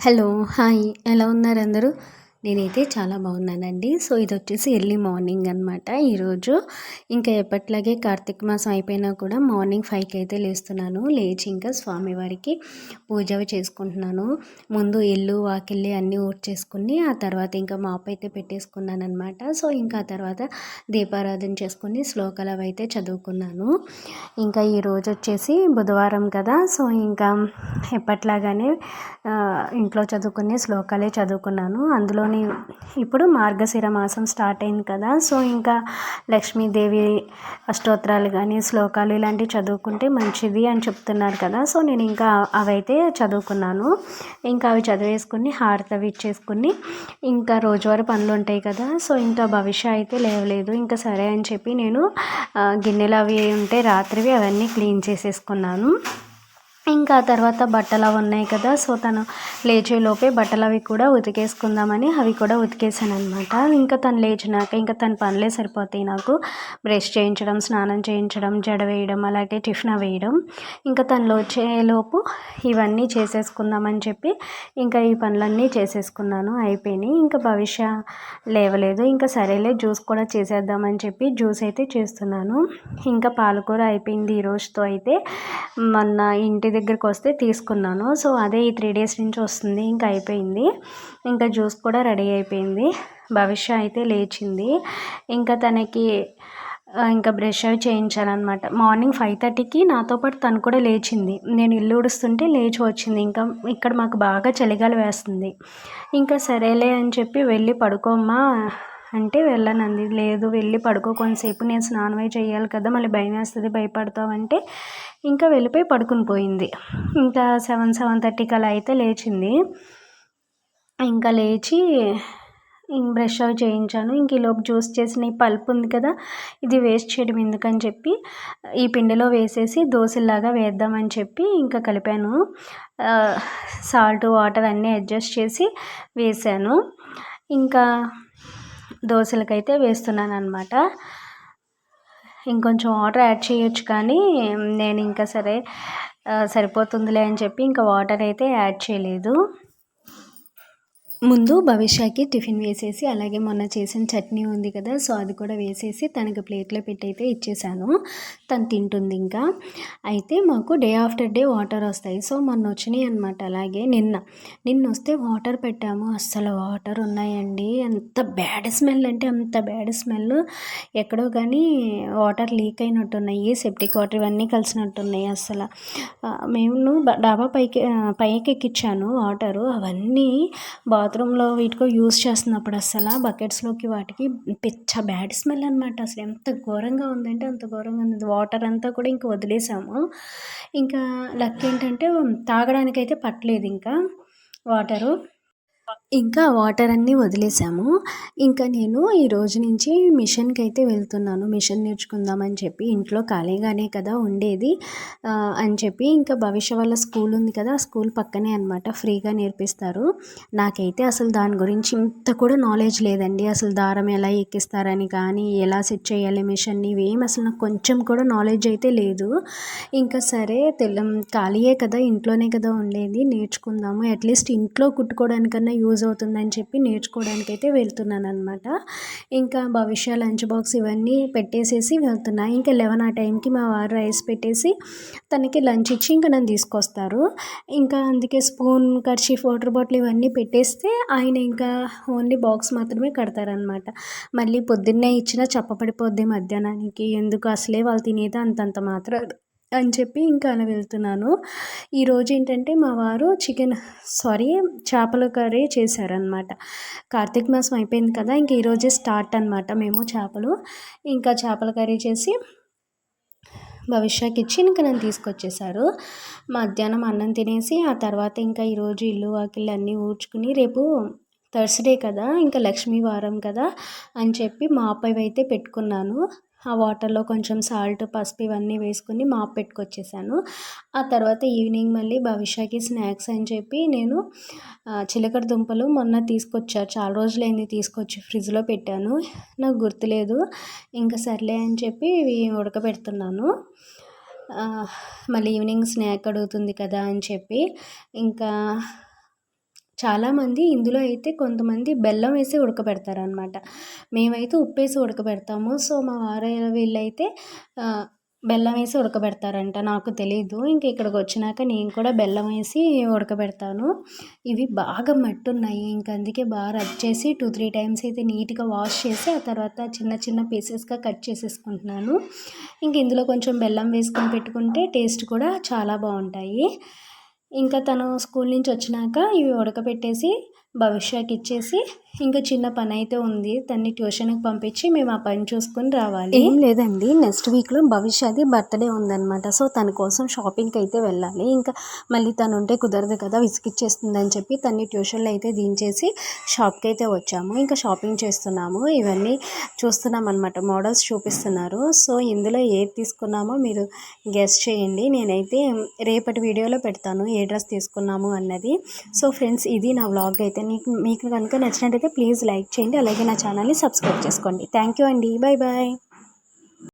Hello hi. ఎలా ఉన్నారు అందరూ? నేనైతే చాలా బాగున్నానండి. సో ఇది వచ్చేసి ఎర్లీ మార్నింగ్ అనమాట ఈరోజు. ఇంకా ఎప్పట్లాగే కార్తీక మాసం అయిపోయినా కూడా మార్నింగ్ ఫైవ్కి అయితే లేస్తున్నాను. లేచి ఇంకా స్వామివారికి పూజ చేసుకుంటున్నాను. ముందు ఇల్లు వాకిల్లి అన్నీ చేసుకుని ఆ తర్వాత ఇంకా మాప్ అయితే పెట్టేసుకున్నాను అనమాట సో ఇంకా ఆ తర్వాత దీపారాధన చేసుకుని శ్లోకాలు అవి అయితే చదువుకున్నాను. ఇంకా ఈరోజు వచ్చేసి బుధవారం కదా సో ఇంకా ఎప్పట్లాగానే ఇంట్లో చదువుకునే శ్లోకాలే చదువుకున్నాను. అందులో ఇప్పుడు మార్గశిర మాసం స్టార్ట్ అయింది కదా. సో ఇంకా లక్ష్మీదేవి అష్టోత్తరాలు కానీ శ్లోకాలు ఇలాంటివి చదువుకుంటే మంచిది అని చెప్తున్నారు కదా. సో నేను ఇంకా అవైతే చదువుకున్నాను. ఇంకా అవి చదివేసుకుని హారతి ఇచ్చేసుకుని ఇంకా రోజువారీ పనులు ఉంటాయి కదా. సో ఇంకా భవిష్య అయితే లేవలేదు. ఇంకా సరే అని చెప్పి నేను గిన్నెలు అవి ఉంటే రాత్రివి అవన్నీ క్లీన్ చేసేసుకున్నాను. ఇంకా తర్వాత బట్టలు అవి ఉన్నాయి కదా సో తను లేచేలోపే బట్టలు అవి కూడా ఉతికేసుకుందామని అవి కూడా ఉతికేసాను అనమాట ఇంకా తను లేచినాక ఇంకా తన పనులే సరిపోతాయి నాకు. బ్రష్ చేయించడం స్నానం చేయించడం జడ వేయడం అలాగే టిఫిన్ వేయడం. ఇంకా తను వచ్చేలోపు ఇవన్నీ చేసేసుకుందామని చెప్పి ఇంకా ఈ పనులన్నీ చేసేసుకున్నాను అయిపోయినాయి. ఇంకా భవిష్య లేవలేదు. ఇంకా సరేలే జ్యూస్ కూడా చేసేద్దామని చెప్పి జ్యూస్ అయితే చేస్తున్నాను. ఇంకా పాలకూర అయిపోయింది ఈ రోజుతో అయితే. మొన్న ఇంటి దగ్గరికి వస్తే తీసుకున్నాను. సో అదే ఈ త్రీ డేస్ నుంచి వస్తుంది. ఇంకా అయిపోయింది. ఇంకా జ్యూస్ కూడా రెడీ అయిపోయింది. భవిష్య అయితే లేచింది. ఇంకా తనకి ఇంకా బ్రష్ అవి చేయించాలన్నమాట మార్నింగ్ ఫైవ్ థర్టీకి నాతో పాటు తను కూడా లేచింది. నేను ఇల్లు ఉడుస్తుంటే లేచి వచ్చింది. ఇంకా ఇక్కడ మాకు బాగా చలిగాలి వేస్తుంది. ఇంకా సరేలే అని చెప్పి వెళ్ళి పడుకోమ్మా అంటే వెళ్ళనంది. లేదు వెళ్ళి పడుకో కొంతసేపు. నేను స్నానమే చేయాలి కదా. మళ్ళీ భయం వేస్తుంది భయపడతావు అంటే ఇంకా వెళ్ళిపోయి పడుకుని పోయింది. ఇంకా సెవెన్ సెవెన్ థర్టీకి అలా అయితే లేచింది. ఇంకా లేచి బ్రష్ అవి చేయించాను. ఇంక ఈలోపు జ్యూస్ చేసిన ఈ పల్ప్ ఉంది కదా ఇది వేస్ట్ చేయడం ఎందుకని చెప్పి ఈ పిండిలో వేసేసి దోశలాగా వేద్దామని చెప్పి ఇంకా కలిపాను. సాల్ట్ వాటర్ అన్నీ అడ్జస్ట్ చేసి వేసాను. ఇంకా దోశలకైతే వేస్తున్నాను అనమాట ఇంకొంచెం వాటర్ యాడ్ చేయొచ్చు కానీ నేను ఇంకా సరే సరిపోతుందిలే అని చెప్పి ఇంకా వాటర్ అయితే యాడ్ చేయలేదు. ముందు భవిష్యకి టిఫిన్ వేసేసి అలాగే మొన్న చేసిన చట్నీ ఉంది కదా సో అది కూడా వేసేసి తనకి ప్లేట్లో పెట్టి అయితే ఇచ్చేసాను. తను తింటుంది ఇంకా. అయితే మాకు డే ఆఫ్టర్ డే వాటర్ వస్తాయి. సో మొన్న వచ్చినాయి అనమాట అలాగే నిన్న నిన్న వస్తే వాటర్ పెట్టాము. అస్సలు వాటర్ ఉన్నాయండి. ఎంత బ్యాడ్ స్మెల్ అంటే అంత బ్యాడ్ స్మెల్. ఎక్కడో కానీ వాటర్ లీక్ అయినట్టున్నాయి. సెప్టిక్ వాటర్ ఇవన్నీ కలిసినట్టున్నాయి అస్సలు. మేము డాబా పైకి పైకి ఎక్కించాను వాటరు. అవన్నీ బాత్ బాత్రూంలో వీటికో యూస్ చేస్తున్నప్పుడు అసలు బకెట్స్లోకి వాటికి పిచ్చ బ్యాడ్ స్మెల్ అనమాట అసలు ఎంత ఘోరంగా ఉందంటే అంత ఘోరంగా ఉంది. వాటర్ అంతా కూడా ఇంకా వదిలేసాము. ఇంకా లక్ ఏంటంటే తాగడానికైతే పట్టలేదు ఇంకా వాటరు. ఇంకా వాటర్ అన్నీ వదిలేసాము. ఇంకా నేను ఈ రోజు నుంచి మిషన్కి అయితే వెళ్తున్నాను. మిషన్ నేర్చుకుందామని చెప్పి ఇంట్లో ఖాళీగానే కదా ఉండేది అని చెప్పి ఇంకా భవిష్య వాళ్ళ స్కూల్ ఉంది కదా ఆ స్కూల్ పక్కనే అనమాట ఫ్రీగా నేర్పిస్తారు. నాకైతే అసలు దాని గురించి ఇంత కూడా నాలెడ్జ్ లేదండి. అసలు దారం ఎలా ఎక్కిస్తారని కానీ ఎలా సెట్ చేయాలి మిషన్ని ఇవేం అసలు నాకు కొంచెం కూడా నాలెడ్జ్ అయితే లేదు. ఇంకా సరే తెల్ల ఖాళీయే కదా ఇంట్లోనే కదా ఉండేది నేర్చుకుందాము. అట్లీస్ట్ ఇంట్లో కుట్టుకోవడానికన్నా యూజ్ యూజ్ అవుతుందని చెప్పి నేర్చుకోవడానికి అయితే వెళ్తున్నాను అనమాట ఇంకా భవిష్య లంచ్ బాక్స్ ఇవన్నీ పెట్టేసేసి వెళ్తున్నా. ఇంకా లెవెన్ ఆ టైంకి మా వారు రైస్ పెట్టేసి తనకి లంచ్ ఇచ్చి ఇంకా నన్ను తీసుకొస్తారు. ఇంకా అందుకే స్పూన్ కర్చీఫ్ వాటర్ బాటిల్ ఇవన్నీ పెట్టేస్తే ఆయన ఇంకా ఓన్లీ బాక్స్ మాత్రమే కడతారనమాట మళ్ళీ పొద్దున్నే ఇచ్చినా చప్పపడిపోద్ది మధ్యాహ్నానికి. ఎందుకు? అసలే వాళ్ళు తినేది అంతంత మాత్రం అని చెప్పి ఇంకా అలా వెళ్తున్నాను. ఈరోజు ఏంటంటే మా వారు చికెన్ సారీ చేపల కర్రీ చేశారనమాట కార్తీక మాసం అయిపోయింది కదా ఇంక ఈరోజే స్టార్ట్ అనమాట మేము చేపలు. ఇంకా చేపల కర్రీ చేసి భవిష్యకి ఇచ్చి ఇంకా నన్ను తీసుకొచ్చేసారు మధ్యాహ్నం అన్నం తినేసి ఆ తర్వాత ఇంకా ఈరోజు ఇల్లు వాకిళ్ళు అన్నీ ఊడ్చుకుని రేపు థర్స్డే కదా ఇంకా లక్ష్మీ వారం కదా అని చెప్పి మా అబ్బాయి అయితే పెట్టుకున్నాను. ఆ వాటర్లో కొంచెం సాల్ట్ పసుపు ఇవన్నీ వేసుకుని మాప్ పెట్టుకొచ్చేసాను. ఆ తర్వాత ఈవినింగ్ మళ్ళీ భవిష్యకి స్నాక్స్ అని చెప్పి నేను చిలకడ దుంపలు మొన్న తీసుకొచ్చా. చాలా రోజులైంది తీసుకొచ్చి ఫ్రిడ్జ్లో పెట్టాను. నాకు గుర్తులేదు. ఇంకా సర్లే అని చెప్పి ఇవి ఉడకబెడుతున్నాను. మళ్ళీ ఈవినింగ్ స్నాక్ అడుగుతుంది కదా అని చెప్పి ఇంకా చాలామంది ఇందులో అయితే కొంతమంది బెల్లం వేసి ఉడకబెడతారనమాట మేమైతే ఉప్పు వేసి ఉడకబెడతాము. సో మా వారయ్య వీళ్ళైతే బెల్లం వేసి ఉడకబెడతారంట. నాకు తెలీదు. ఇంక ఇక్కడికి వచ్చినాక నేను కూడా బెల్లం వేసి ఉడకబెడతాను. ఇవి బాగా మట్టి ఉన్నాయి ఇంక అందుకే బాగా రబ్ చేసి టూ త్రీ టైమ్స్ అయితే నీట్గా వాష్ చేసి ఆ తర్వాత చిన్న చిన్న పీసెస్గా కట్ చేసేసుకుంటున్నాను. ఇంక ఇందులో కొంచెం బెల్లం వేసుకొని పెట్టుకుంటే టేస్ట్ కూడా చాలా బాగుంటాయి. ఇంకా తను స్కూల్ నుంచి వచ్చినాక ఇవి ఉడకబెట్టేసి భవిష్యకి ఇచ్చేసి ఇంకా చిన్న పని అయితే ఉంది. తన్ని ట్యూషన్కి పంపించి మేము ఆ పని చూసుకొని రావాలి. ఏం లేదండి. నెక్స్ట్ వీక్లో భవిష్యది బర్త్డే ఉందన్నమాట. సో తన కోసం షాపింగ్కి అయితే వెళ్ళాలి. ఇంకా మళ్ళీ తను ఉంటే కుదరదు కదా విసిగిచ్చేస్తుందని చెప్పి తన్ని ట్యూషన్లో అయితే దించేసి షాప్కి అయితే వచ్చాము. ఇంకా షాపింగ్ చేస్తున్నాము. ఇవన్నీ చూస్తున్నాం అనమాట మోడల్స్ చూపిస్తున్నారు. సో ఇందులో ఏది తీసుకున్నామో మీరు గెస్ట్ చేయండి. నేనైతే రేపటి వీడియోలో పెడతాను ఏ డ్రెస్ తీసుకున్నాము అన్నది. సో ఫ్రెండ్స్ ఇది నా వ్లాగ్ అయితే. నీకు మీకు కనుక నచ్చినట్లయితే ప్లీజ్ లైక్ చేయండి అలాగే నా ఛానల్ని సబ్స్క్రైబ్ చేసుకోండి. థ్యాంక్ యూ అండి. Bye bye